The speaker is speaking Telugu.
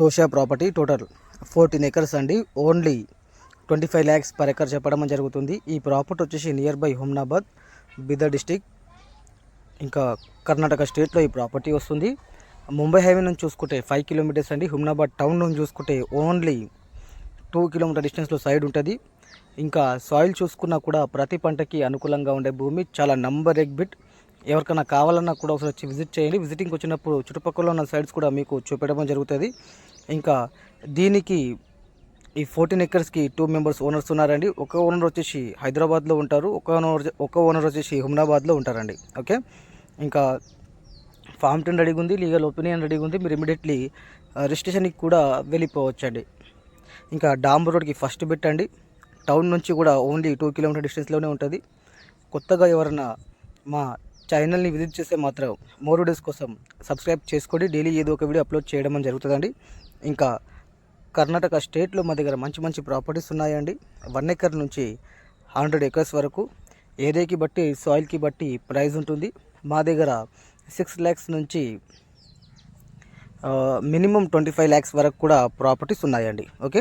చోషా ప్రాపర్టీ టోటల్ ఫోర్టీన్ ఎకర్స్ అండి. Only twenty five lakhs per acre చెప్పడం జరుగుతుంది. ఈ ప్రాపర్టీ వచ్చేసి near by Humnabad Bidar district ఇంకా కర్ణాటక స్టేట్లో ఈ ప్రాపర్టీ వస్తుంది. ముంబై హైవే నుంచి చూసుకుంటే ఫైవ్ కిలోమీటర్స్ అండి. హుమ్నాబాద్ టౌన్ నుంచి చూసుకుంటే ఓన్లీ టూ కిలోమీటర్ డిస్టెన్స్లో సైడ్ ఉంటుంది. ఇంకా సాయిల్ చూసుకున్నా కూడా ప్రతి పంటకి అనుకూలంగా ఉండే భూమి చాలా నంబర్ ఎగ్ బిట్. ఎవరికైనా కావాలన్నా కూడా ఒకసారి వచ్చి విజిట్ చేయండి. విజిటింగ్కి వచ్చినప్పుడు చుట్టుపక్కల ఉన్న సైడ్స్ కూడా మీకు చూపెట్టడం జరుగుతుంది. ఇంకా దీనికి ఈ ఫోర్టీన్ ఎకర్స్కి టూ మెంబర్స్ ఓనర్స్ ఉన్నారండి. ఒక ఓనర్ వచ్చేసి హైదరాబాద్లో ఉంటారు. ఒక ఓనర్ ఒక ఓనర్ వచ్చేసి హుమ్నాబాద్లో ఉంటారండి. ఓకే? ఇంకా ఫామ్ టెన్ రెడీగా ఉంది లీగల్ ఒపీనియన్ రెడీగా ఉంది మీరు ఇమీడియట్లీ రిజిస్ట్రేషన్కి కూడా వెళ్ళిపోవచ్చండి. ఇంకా డాంబర్ రోడ్కి ఫస్ట్ పెట్టండి టౌన్ నుంచి కూడా ఓన్లీ టూ కిలోమీటర్ డిస్టెన్స్లోనే ఉంటుంది. కొత్తగా ఎవరైనా మా ఛానల్ని విజిట్ చేస్తే మాత్రం మోర్ వీడియోస్ కోసం సబ్స్క్రైబ్ చేసుకోండి డైలీ ఏదో ఒక వీడియో అప్లోడ్ చేయడం జరుగుతుందండి. ఇంకా కర్ణాటక స్టేట్లో మా దగ్గర మంచి మంచి ప్రాపర్టీస్ ఉన్నాయండి. వన్ ఎకర్ నుంచి హండ్రెడ్ ఎకర్స్ వరకు ఏరియాకి బట్టి సాయిల్కి బట్టి ప్రైస్ ఉంటుంది. మా దగ్గర సిక్స్ ల్యాక్స్ నుంచి మినిమం ట్వంటీ ఫైవ్ ల్యాక్స్ వరకు కూడా ప్రాపర్టీస్ ఉన్నాయండి. ఓకే?